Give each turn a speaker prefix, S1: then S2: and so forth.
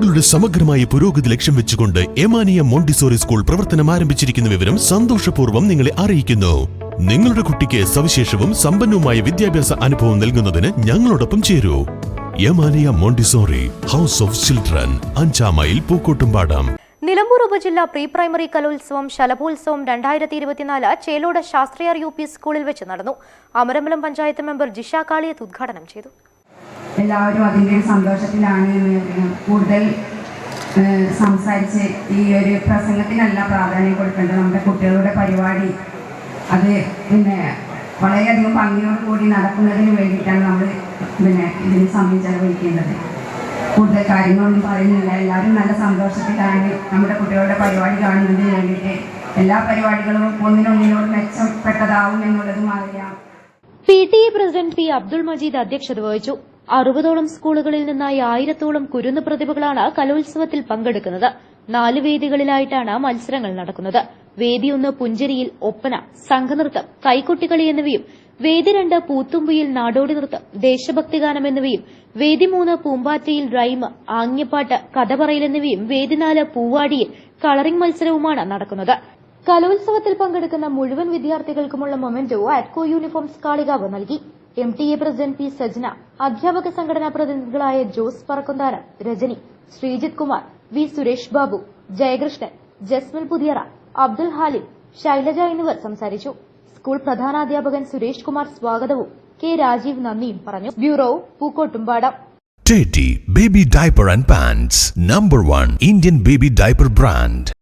S1: കുട്ടികളുടെ സമഗ്രമായ പുരോഗതി ലക്ഷ്യം വെച്ചുകൊണ്ട് എമാനിയ മോണ്ടിസോറി സ്കൂൾ പ്രവർത്തനം ആരംഭിച്ചിരിക്കുന്ന വിവരം സന്തോഷപൂർവം നിങ്ങളെ അറിയിക്കുന്നു. നിങ്ങളുടെ കുട്ടിക്ക് സവിശേഷവും സമ്പന്നവുമായ വിദ്യാഭ്യാസ അനുഭവം നൽകുന്നതിന് ഞങ്ങളോടൊപ്പം ചേരൂ. Yamaniya montessori house of children അഞ്ചാം മൈൽ പൂക്കോട്ടുംപാടം.
S2: നിലമ്പൂർ ഉപജില്ല പ്രീ പ്രൈമറി കലോത്സവം ശലഭോത്സവം രണ്ടായിരത്തി ഇരുപത്തിനാല് ചേലോട് ശാസ്ത്രിയാർ യു പി സ്കൂളിൽ വെച്ച് നടന്നു. അമരമ്പലം പഞ്ചായത്ത് മെമ്പർ ജിഷ കാളിയത്ത് ഉദ്ഘാടനം ചെയ്തു.
S3: എല്ലാവരും അതിന്റെ ഒരു സന്തോഷത്തിലാണ് എന്ന്. കൂടുതൽ സംസാരിച്ച് ഈ ഒരു പ്രസംഗത്തിനല്ല പ്രാധാന്യം കൊടുക്കേണ്ടത് നമ്മുടെ കുട്ടികളുടെ പരിപാടി. അത് പിന്നെ വളരെയധികം ഭംഗിയോട് കൂടി നടക്കുന്നതിന് വേണ്ടിയിട്ടാണ് നമ്മൾ പിന്നെ ഇതിന് സമയം ചെലവഴിക്കേണ്ടത്. കൂടുതൽ കാര്യങ്ങളൊന്നും പറയുന്നില്ല. എല്ലാവരും നല്ല സന്തോഷത്തിലാണ് നമ്മുടെ കുട്ടികളുടെ പരിപാടി കാണുന്നതിന് വേണ്ടിയിട്ട്. എല്ലാ പരിപാടികളും ഒന്നിനൊന്നിനോട് മെച്ചപ്പെട്ടതാവും എന്നുള്ളതും അറിയാം
S2: P T A president P Abdul Majeed അധ്യക്ഷത വഹിച്ചു. അറുപതോളം സ്കൂളുകളിൽ നിന്നായി ആയിരത്തോളം കുരുന്ന് പ്രതിഭകളാണ് കലോത്സവത്തിൽ പങ്കെടുക്കുന്നത്. നാല് വേദികളിലായിട്ടാണ് മത്സരങ്ങൾ നടക്കുന്നത്. വേദി ഒന്ന് പുഞ്ചരിയിൽ ഒപ്പന സംഘനൃത്തം കൈകൊട്ടിക്കളി എന്നിവയും വേദി രണ്ട് പൂത്തുമ്പിയിൽ നാടോടി നൃത്തം ദേശഭക്തിഗാനം എന്നിവയും വേദി മൂന്ന് പൂമ്പാറ്റയിൽ റൈമ് ആംഗ്യപ്പാട്ട് കഥ പറയൽ എന്നിവയും വേദി നാല് പൂവാടിയിൽ കളറിംഗ് മത്സരവുമാണ് നടക്കുന്നത്. കലോത്സവത്തിൽ പങ്കെടുക്കുന്ന മുഴുവൻ വിദ്യാർത്ഥികൾക്കുമുള്ള മൊമെന്റോ അറ്റ്കോ യൂണിഫോംസ് കാളികാവ് നൽകി. M T A president P Sajna അധ്യാപക സംഘടനാ പ്രതിനിധികളായ ജോസ് പറക്കൊന്താനം രജനി ശ്രീജിത് കുമാർ വി സുരേഷ് ബാബു ജയകൃഷ്ണൻ ജസ്മൽ പുതിയറ അബ്ദുൽ ഹാലിം ശൈലജ എന്നിവർ സംസാരിച്ചു. സ്കൂൾ പ്രധാനാധ്യാപകൻ സുരേഷ് കുമാർ സ്വാഗതവും കെ രാജീവ് നന്ദിയും പറഞ്ഞു. Bureau Pookkottumpadam.
S1: Teddy Baby Diaper and Pants Number 1 Indian Baby Diaper Brand